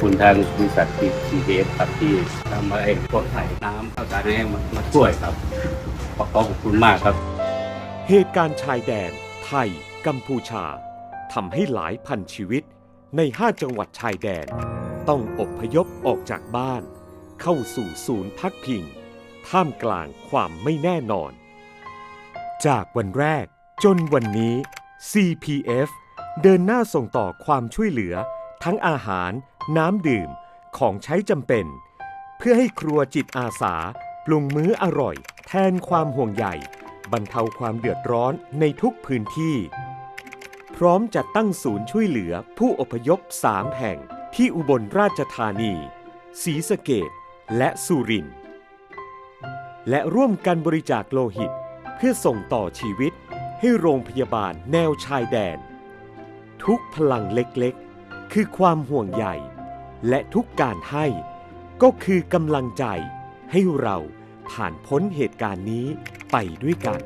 คุณทางบริษัททีเอฟครับที่ทำมาไอ้พวกไถ่น้ำข้าวสารแห้งมามาช่วยครับขอขอบคุณมากครับ เหตุการณ์ชายแดน ไทย กัมพูชาทำให้หลายพันชีวิตในห้าจังหวัดชายแดน ต้องอบพยพออกจากบ้าน เข้าสู่ศูนย์พักพิง ท่ามกลางความไม่แน่นอน จากวันแรกจนวันนี้ CPF เดินหน้าส่งต่อความช่วยเหลือ ทั้งอาหาร น้ำดื่ม ของใช้จำเป็น เพื่อให้ครัวจิตอาสาปรุงมื้ออร่อย แทนความห่วงใยบรรเทาความเดือดร้อนในทุกพื้นที่ พร้อมจัดตั้งศูนย์ช่วยเหลือผู้อพยพ3แห่งที่อุบลราชธานีศรีสะเกดและสุรินทร์และร่วมกันบริจาคโลหิต เพื่อส่งต่อชีวิตให้โรงพยาบาลแนวชายแดน ทุกพลังเล็กๆ คือความห่วงใยและทุกการให้ก็คือกำลังใจให้เราผ่านพ้นเหตุการณ์นี้ไปด้วยกัน